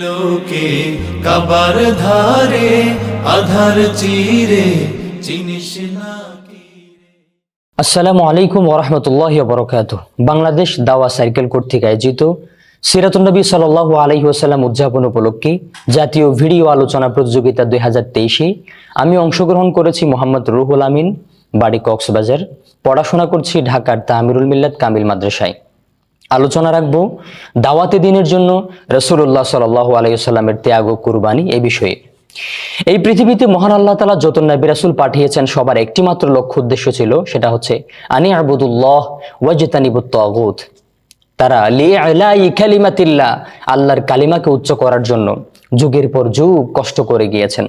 লোকে কাবার ধারে, আধার চিরে, চিনিস না আসসালামু আলাইকুম ওরহমতুল্লাহ বরকাত বাংলাদেশ দাওয়া সাইকেল কর্তৃক আয়োজিত সিরাতুন্নবী সাল আলহি ওসাল্লাম উদযাপন উপলক্ষে জাতীয় ভিডিও আলোচনা প্রতিযোগিতা দুই হাজার তেইশে আমি অংশগ্রহণ করেছি মোহাম্মদ রুহুল আমিন, বাড়ি কক্সবাজার। পড়াশোনা করছি ঢাকার তামিরুল মিল্লাত কামিল মাদ্রাসায়। আলোচনা রাখব। দাওয়াতে দিনের জন্য রসুল্লাহ সাল আলাইসাল্লামের ত্যাগ ও কুরবানি এ বিষয়ে। এই পৃথিবীতে মহান আল্লাহ তালা যত নবী রাসুল পাঠিয়েছেন সবার একটিমাত্র লক্ষ্য উদ্দেশ্য ছিল, সেটা হচ্ছে আনি আবুদুল্লাহ ওয়াজিতানিবুত তারা লিআলাই কালিমাতিল্লাহ, আল্লাহর কালিমাকে উচ্চ করার জন্য যুগের পর যুগ কষ্ট করে গিয়েছেন।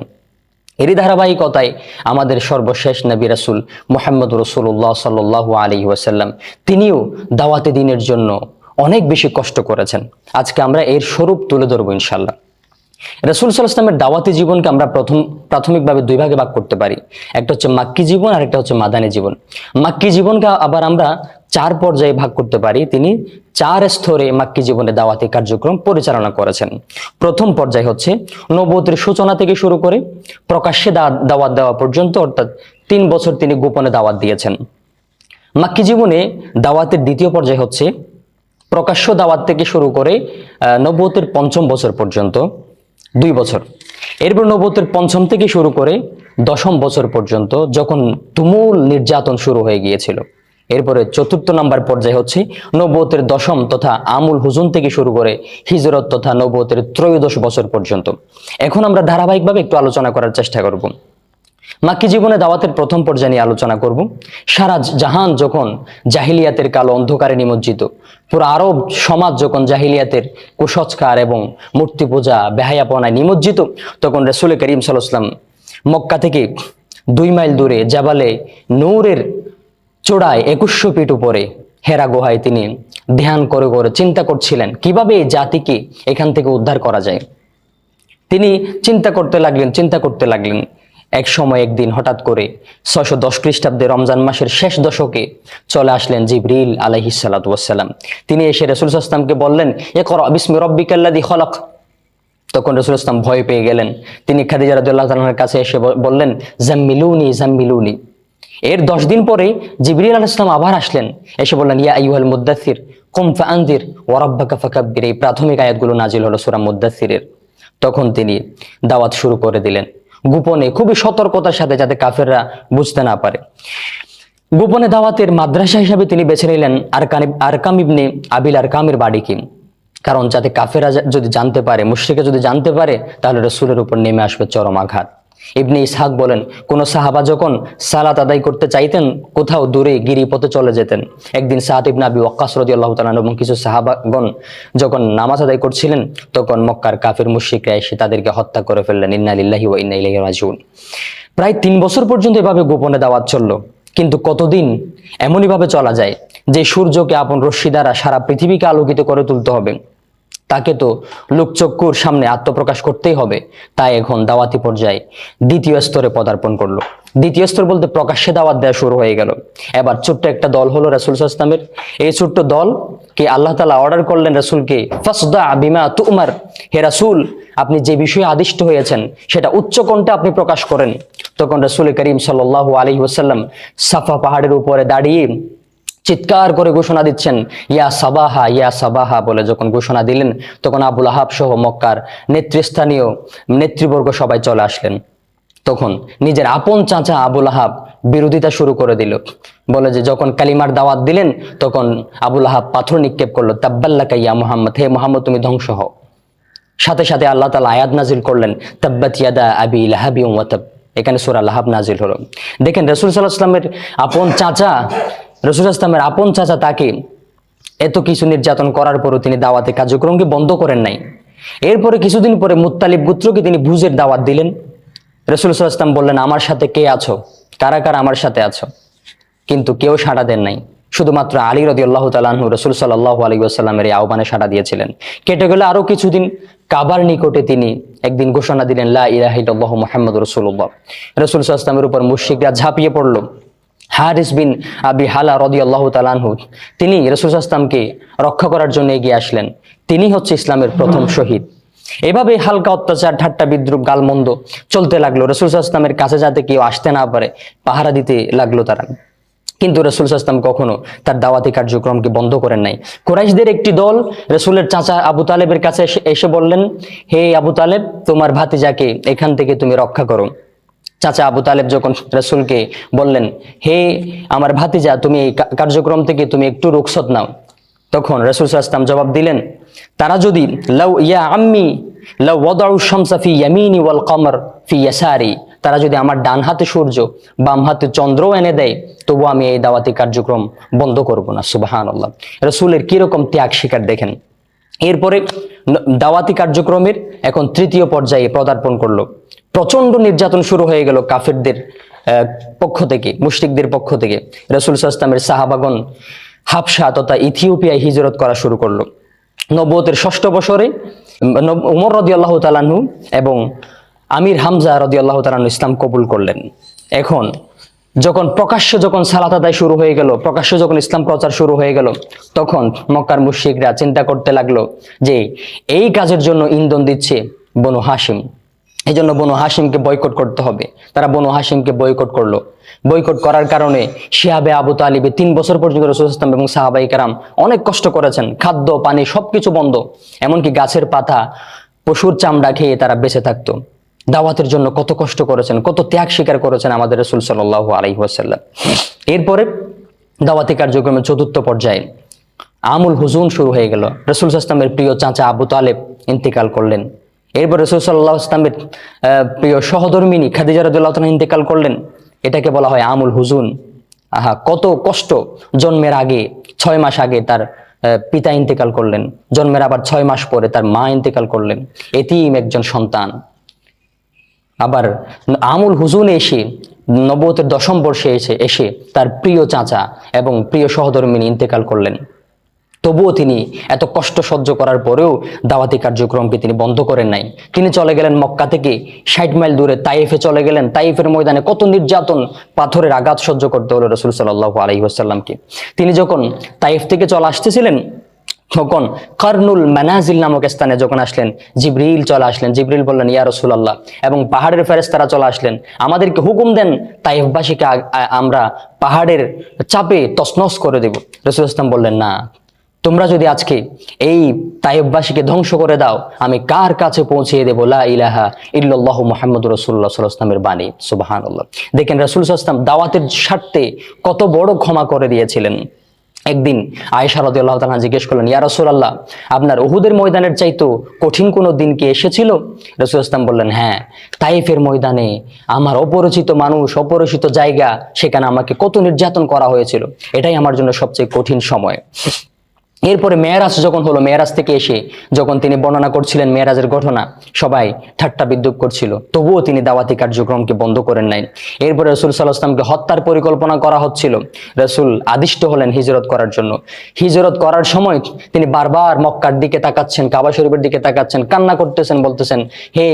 এরই ধারাবাহিকতায় আমাদের সর্বশেষ নবী রাসুল মোহাম্মদ রসুল্লাহ সাল্লাহ আলী ওয়াসাল্লাম, তিনিও দাওয়াতে দিনের জন্য অনেক বেশি কষ্ট করেছেন। আজকে আমরা এর স্বরূপ তুলে ধরবো ইনশাল্লাহ রসুল সাল্লাহামের দাওয়াতি জীবনকে আমরা প্রথম প্রাথমিকভাবে দুই ভাগে ভাগ করতে পারি। একটা হচ্ছে মাক্কি জীবন আর একটা হচ্ছে মাদানী জীবন। মাক্কি জীবনকে আবার আমরা চার পর্যায়ে ভাগ করতে পারি। তিনি চার স্তরে মাক্কি জীবনে দাওয়াতি কার্যক্রম পরিচালনা করেছেন। প্রথম পর্যায় হচ্ছে নবতের সূচনা থেকে শুরু করে প্রকাশ্যে দাওয়াত দেওয়া পর্যন্ত অর্থাৎ তিন বছর তিনি গোপনে দাওয়াত দিয়েছেন। মাক্কি জীবনে দাওয়াতের দ্বিতীয় পর্যায় হচ্ছে প্রকাশ্য দাওয়াত থেকে শুরু করে আহ, নবুয়তের পঞ্চম বছর পর্যন্ত দুই বছর। এরপর নবতের পঞ্চম থেকে শুরু করে দশম বছর পর্যন্ত যখন তুমুল নির্যাতন শুরু হয়ে গিয়েছিল। এরপরে চতুর্থ নাম্বার পর্যায়ে হচ্ছে নবতের দশম তথা আমুল হুজুন থেকে শুরু করে হিজরত তথা নবতের ত্রয়োদশ বছর পর্যন্ত। এখন আমরা ধারাবাহিকভাবে একটু আলোচনা করার চেষ্টা করব। মাক্কি জীবনে দাওয়াতের প্রথম পর্যায়ে নিয়ে আলোচনা করব। সারা জাহান যখন জাহিলিয়াতের কালো অন্ধকারে নিমজ্জিত, পুরো আরব সমাজ যখন জাহিলিয়াতের কুসংস্কার এবং মূর্তি পূজা বেহায়াপনায় নিমজ্জিত, তখন রসুল করিম সাল্লাম মক্কা থেকে দুই মাইল দূরে জাবালে নূরের চূড়ায় একুশশো ফিট উপরে হেরা গুহায় তিনি ধ্যান করে করে চিন্তা করছিলেন, কীভাবে এই জাতিকে এখান থেকে উদ্ধার করা যায়? তিনি চিন্তা করতে লাগলেন, চিন্তা করতে লাগলেন। এক সময় একদিন হঠাৎ করে ছয়শো দশ খ্রিস্টাব্দে রমজান মাসের শেষ দশকে চলে আসলেন জিবরিল আলহি সালাতাম তিনি এসে রসুল আসলামকে বললেন এ কর বিস্মি রব্বিকাল্লাদি খলক। তখন রসুল ইসলাম ভয় পেয়ে গেলেন। তিনি খাদিজা রাদিয়াল্লাহু তাআলার কাছে এসে বললেন, জাম্মিলুনি জাম্মিলুনি। এর দশ দিন পরে জিবরিল আলাইহিস সালাম আবার আসলেন। এসে বললেন, ইয়া আইয়ুহাল মুদ্দাসির কুম ফাআনদির ওয়া রাব্বাকা ফাকাব্বির। এই প্রাথমিক আয়াতগুলো নাজিল হলো সূরা মুদ্দাসিরের তখন তিনি দাওয়াত শুরু করে দিলেন। গোপনে, খুবই সতর্কতার সাথে যাতে কাফেররা বুঝতে না পারে। গোপনে দাওয়াতের মাদ্রাসা হিসাবে তিনি বেছে নিলেন আরকান আরকাম ইবনে আবিল আরকামের বাড়িকে কারণ যাতে কাফেরা যদি জানতে পারে মুশ্রিকে যদি জানতে পারে, তাহলে রসুলের উপর নেমে আসবে চরম আঘাত। ইবনে ইসহাক বলেন, কোন সাহাবা যখন সালাত আদায় করতে চাইতেন, কোথাও দূরে গিরিপথে চলে যেতেন। একদিন সাহাত ইবনে আবি ওয়াক্কাস রাদিয়াল্লাহু তাআলা এবং কিছু সাহাবাগণ যখন নামাজ আদায় করছিলেন, তখন মক্কার কাফের মুশরিকরা এসে তাদেরকে হত্যা করে ফেললেন। ইন্না লিল্লাহি ওয়া ইন্না ইলাইহি রাজিউন। প্রায় তিন বছর পর্যন্ত এভাবে গোপনে দাওয়াত চলল। কিন্তু কতদিন এমনইভাবে চলা যায় যে সূর্যকে আপন রশ্মি দ্বারা সারা পৃথিবীকে আলোকিত করে তুলতে হবে। তাকে তো লোকচক্ষুর সামনে আত্মপ্রকাশ করতেই হবে। তাই এখন দাওয়াতি পর্যায়ে দ্বিতীয় স্তরে পদার্পণ করল। দ্বিতীয় স্তর বলতে প্রকাশ্যে দাওয়াত দেওয়া শুরু হয়ে গেল। এবার ছোট্ট একটা দল হলো রাসুল ইসলামের এই ছোট্ট দল কে আল্লাহ তালা অর্ডার করলেন রাসুলকে, ফাসদা বিমা তুমার হে রাসুল, আপনি যে বিষয়ে আদিষ্ট হয়েছেন, সেটা উচ্চ কণ্ঠে আপনি প্রকাশ করেন। তখন রাসুল করিম সাল্লাহ আলী ওসাল্লাম সাফা পাহাড়ের উপরে দাঁড়িয়ে চিৎকার করে ঘোষণা দিচ্ছেন, ইয়া সাবাহা ইয়া সাবাহা বলে যখন ঘোষণা দিলেন, তখন আবুল আহাব সহ মক্কার নেতৃস্থানীয় নেতৃবর্গ সবাই চলে আসলেন। তখন নিজের আপন চাচা আবুল আহাব বিরোধিতা শুরু করে দিল। বলে যে, যখন কালিমার দাওয়াত দিলেন, তখন আবুল আহাব পাথর নিক্ষেপ করল, তাব্বাল্লাকা ইয়া মোহাম্মদ, হে মোহাম্মদ, তুমি ধ্বংস হও। সাথে সাথে আল্লাহ তালা আয়াত নাজিল করলেন, তাব্বাত ইয়াদা আবি লাহাবি ওয়াতাব এখানে সুরা লাহাব নাজিল হলো। দেখেন রসুল সাল্লাহ আসলামের আপন চাচা রসুল আসলামের আপন চাচা তাকে এত কিছু নির্যাতন করার পরও তিনি দাওয়াতে কার্যক্রমকে বন্ধ করেন নাই। এরপরে কিছুদিন পরে মুত্তালিব গুত্রকে তিনি ভুজের দাওয়াত দিলেন। রসুল আসলাম বললেন, আমার সাথে কে আছো? কারা কারা আমার সাথে আছো? কিন্তু কেউ সাড়া দেন নাই। শুধুমাত্র আলী রদি আল্লাহ তালাহু রসুল সাল্লাহ আলী আসাল্লামের এই আহ্বানে সাড়া দিয়েছিলেন। কেটে গেলে আরও কিছুদিন কাবার নিকটে তিনি একদিন ঘোষণা দিলেন, লা মোহাম্মদ রসুল্লাহ রসুল সাল্লামের উপর মুশিকরা ঝাঁপিয়ে পড়ল। হারিস বিন আবি হালা রদি আল্লাহ তালানহু তিনি রসুল আসলামকে রক্ষা করার জন্য এগিয়ে আসলেন। তিনি হচ্ছে ইসলামের প্রথম শহীদ। এভাবে হালকা অত্যাচার, ঠাট্টা, বিদ্রুপ, গালমন্দ চলতে লাগল। রসুল ইসলামের কাছে যাতে কেউ আসতে না পারে, পাহারা দিতে লাগল তারা। কিন্তু রসুল ইসলাম কখনো তার দাওয়াতি কার্যক্রমকে বন্ধ করেন নাই। কোরাইশদের একটি দল রসুলের চাচা আবু তালেবের কাছে এসে বললেন, হে আবু তালেব, তোমার ভাতিজাকে এখান থেকে তুমি রক্ষা করো। চাচা আবু তালেব যখন রসুলকে বললেন, হে আমার ভাতিজা, তুমি এই কার্যক্রম থেকে তুমি একটু রুখসত নাও। তখন রসুল ইসলাম জবাব দিলেন, তারা যদি লাউ ইয়া আম্মি, লাউ ওয়াদাউ শামসা ফি ইয়ামিনি ওয়াল কমর ফি ইয়াসারি, তারা যদি আমার ডান হাতে সূর্য, বাম হাতে চন্দ্র এনে দেয় তবু আমি এই দাওয়াতি কার্যক্রম বন্ধ করব না। সুবাহান আল্লাহ রসুলের কীরকম ত্যাগ স্বীকার দেখেন। এরপরে দাওয়াতি কার্যক্রমের এখন তৃতীয় পর্যায়ে পদার্পণ করল। প্রচণ্ড নির্যাতন শুরু হয়ে গেল কাফেরদের পক্ষ থেকে, মুশরিকদের পক্ষ থেকে। রসুল সাস্তামের সাহাবাগন হাফসা তথা ইথিওপিয়ায় হিজরত করা শুরু করল। নব্বতের ষষ্ঠ বছরে উমর রদি আল্লাহ তালাহু এবং আমির হামজা রদি আল্লাহ তালাহু ইসলাম কবুল করলেন। এখন যখন প্রকাশ্য যখন সালাত আদায় শুরু হয়ে গেল, প্রকাশ্য যখন ইসলাম প্রচার শুরু হয়ে গেল, তখন মক্কার মুশরিকরা চিন্তা করতে লাগল যে এই কাজের জন্য ইন্ধন দিচ্ছে বনু হাসিম এই জন্য বনু হাসিমকে বয়কট করতে হবে। তারা বনু হাসিমকে বয়কট করল। বয়কট করার কারণে শিহাবে আবু তালিবে তিন বছর পর্যন্ত রসুল ইসলাম এবং সাহাবাই কারাম অনেক কষ্ট করেছেন। খাদ্য, পানি সবকিছু বন্ধ। এমনকি গাছের পাতা, পশুর চামড়া খেয়ে তারা বেঁচে থাকতো। দাওয়াতের জন্য কত কষ্ট করেছেন, কত ত্যাগ স্বীকার করেছেন আমাদের রসুল সাল্লাহ আলহিহাসাল্লাম এরপরে দাওয়াতি কার্যক্রমের চতুর্থ পর্যায়ে আমুল হুজুন শুরু হয়ে গেল। রসুল ইসলামের প্রিয় চাচা আবু তালেব ইন্তেকাল করলেন। এরপর রসুল সাল্লাহ ইসলামের প্রিয় সহধর্মিনী খাদিজা ইন্তেকাল করলেন। এটাকে বলা হয় আমুল হুজুন। আহা, কত কষ্ট জন্মের আগে, ছয় মাস আগে তার পিতা ইন্তেকাল করলেন। জন্মের আবার ছয় মাস পরে তার মা ইন্তেকাল করলেন। এতিম একজন সন্তান। আবার আমুল হুজুনে এসে নবতের দশম বর্ষে এসে এসে তার প্রিয় চাচা এবং প্রিয় সহধর্মিনী ইন্তেকাল করলেন। তবুও তিনি এত কষ্ট সহ্য করার পরেও দাওয়াতি কার্যক্রমকে তিনি বন্ধ করেন নাই। তিনি চলে গেলেন মক্কা থেকে, ষাট মাইল দূরে তাইফে চলে গেলেন। তাইফের ময়দানে কত নির্যাতন, পাথরের আঘাত সহ্য করতে হলো রসুল সাল্লাহ আলহিহাসাল্লামকে তিনি যখন তাইফ থেকে চলে আসতেছিলেন তখন কর্নুল মানাজিল নামক স্থানে যখন আসলেন, জিবরিল চলে আসলেন, জিবরিল বললেন, ইয়া রসুলাল্লাহ। এবং পাহাড়ের ফেরেস্তারা চলে আসলেন। আমাদেরকে হুকুম দেন, তাইফবাসীকে আমরা পাহাড়ের চাপে তসনস করে দেব। রসুল ইসলাম বললেন, না, তোমরা যদি আজকে এই তাইববাসীকে ধ্বংস করে দাও, আমি কার কাছে পৌঁছিয়ে দেবো? লা ইলাহা ইল্লাল্লাহ মুহাম্মদ রসুল্লাহ সাল্লামের বাণী সুবাহান দেখেন রসুল সাল্লাম দাওয়াতের স্বার্থে কত বড় ক্ষমা করে দিয়েছিলেন। একদিন আয়েশা আল্লাহ তালা জিজ্ঞেস করলেন, ইয়া রসুলাল্লাহ, আপনার উহুদের ময়দানের চাইতো কঠিন কোনো দিন কি এসেছিল? রসুল ইসলাম বললেন হ্যাঁ তাইফের ময়দানে আমার অপরিচিত মানুষ, অপরিচিত জায়গা, সেখানে আমাকে কত নির্যাতন করা হয়েছিল। এটাই আমার জন্য সবচেয়ে কঠিন সময়। এরপরে মেয়েরাজ যখন হলো, মেয়েরাজ থেকে এসে যখন তিনি বর্ণনা করছিলেন মেয়েরাজের ঘটনা, সবাই ঠাট্টা বিদ্রুপ করছিল। তবুও তিনি দাওয়াতি কার্যক্রমকে বন্ধ করেন নাই। এরপরে রসুল সাল্লাহামকে হত্যার পরিকল্পনা করা হচ্ছিল। রসুল আদিষ্ট হলেন হিজরত করার জন্য। হিজরত করার সময় তিনি বারবার মক্কার দিকে তাকাচ্ছেন, কাবা শরীফের দিকে তাকাচ্ছেন, কান্না করতেছেন, বলতেছেন, হে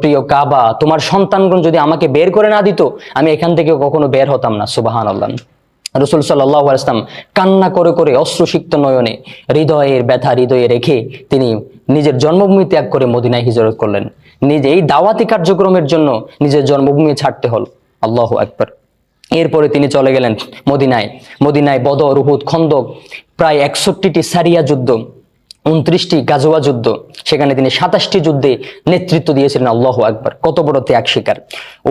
প্রিয় কাবা, তোমার সন্তানগণ যদি আমাকে বের করে না দিত, আমি এখান থেকে কখনো বের হতাম না। সুবাহান আল্লাহ রসুল সাল্লাহ কান্না করে করে অশ্রুসিক্ত নয়নে হৃদয়ের ব্যথা হৃদয়ে রেখে তিনি নিজের জন্মভূমি ত্যাগ করে মদিনায় হিজরত করলেন। নিজে এই দাওয়াতি কার্যক্রমের জন্য নিজের জন্মভূমি ছাড়তে হল। আল্লাহ একবার এরপরে তিনি চলে গেলেন মদিনায়। মদিনায় বদর, উহুদ, খন্দক, প্রায় একষট্টিটি সারিয়া যুদ্ধ উনত্রিশটি গাজোয়া যুদ্ধ, সেখানে তিনি সাতাশটি যুদ্ধে নেতৃত্ব দিয়েছিলেন আল্লাহ আকবর। কত বড় ত্যাগ শিকার।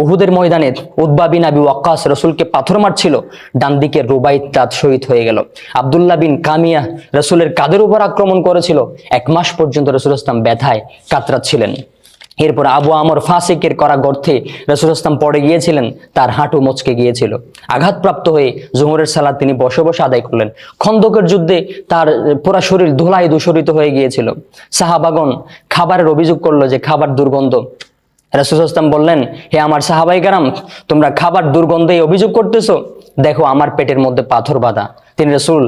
উহুদের ময়দানে উদ্বা বিন আবি ওয়াক্কাস রসুলকে পাথর মারছিল ডান দিকে রুবাই তাঁত শহীদ হয়ে গেল। আবদুল্লাহ বিন কামিয়া রসুলের কাদের উপর আক্রমণ করেছিল, এক মাস পর্যন্ত রসুল ইসলাম ব্যথায় কাতরাচ্ছিলেন। এরপর আবু আমর ফাসেকের করা গর্থে রসুল ইসলাম পড়ে গিয়েছিলেন, তার হাঁটু মচকে গিয়েছিল। আঘাতপ্রাপ্ত হয়ে জোহরের সালাদ তিনি বসে বসে আদায় করলেন। খন্দকের যুদ্ধে তার পুরা শরীর ধুলায় দূষরিত হয়ে গিয়েছিল। সাহাবাগন খাবারের অভিযোগ করল যে খাবার দুর্গন্ধ। রাসুল ইসলাম বললেন, হে আমার সাহাবাই কারাম, তোমরা খাবার দুর্গন্ধে অভিযোগ করতেছো? দেখো, আমার পেটের মধ্যে পাথর বাঁধা। তিনি রসুল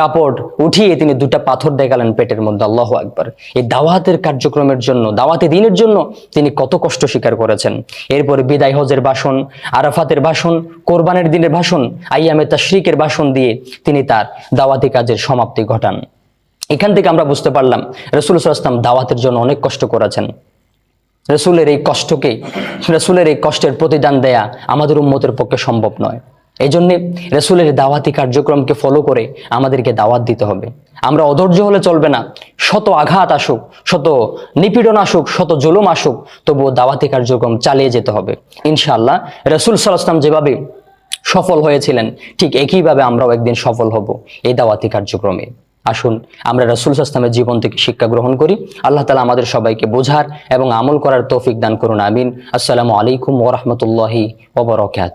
কাপড় উঠিয়ে তিনি দুটা পাথর দেখালেন পেটের মধ্যে, আল্লাহ আকবার। এই দাওয়াতের কার্যক্রমের জন্য, দাওয়াতে দিনের জন্য তিনি কত কষ্ট স্বীকার করেছেন। এরপরে বিদায় হজের ভাষণ, আরাফাতের ভাষণ, কোরবানের দিনের ভাষণ, আইয়ামে তাশরিকের ভাষণ দিয়ে তিনি তার দাওয়াতি কাজের সমাপ্তি ঘটান। এখান থেকে আমরা বুঝতে পারলাম, রসুল ইসলাম দাওয়াতের জন্য অনেক কষ্ট করেছেন। রসুলের এই কষ্টকে, রসুলের এই কষ্টের প্রতিদান দেয়া আমাদের উম্মতের পক্ষে সম্ভব নয়। এই জন্যে রসুলের দাওয়াতি কার্যক্রমকে ফলো করে আমাদেরকে দাওয়াত দিতে হবে। আমরা অধৈর্য হলে চলবে না। শত আঘাত আসুক, শত নিপীড়ন আসুক, শত জুলুম আসুক, তবুও দাওয়াতি কার্যক্রম চালিয়ে যেতে হবে। ইনশাআল্লাহ রসুল সাল্লাম যেভাবে সফল হয়েছিলেন, ঠিক একইভাবে আমরাও একদিন সফল হব এই দাওয়াতি কার্যক্রমে। আসুন, আমরা রসুল ইসলামের জীবন থেকে শিক্ষা গ্রহণ করি। আল্লাহ তালা আমাদের সবাইকে বোঝার এবং আমল করার তৌফিক দান করুন, আমিন। আসসালামু আলাইকুম ওরহমতুল্লাহি ওবরকাত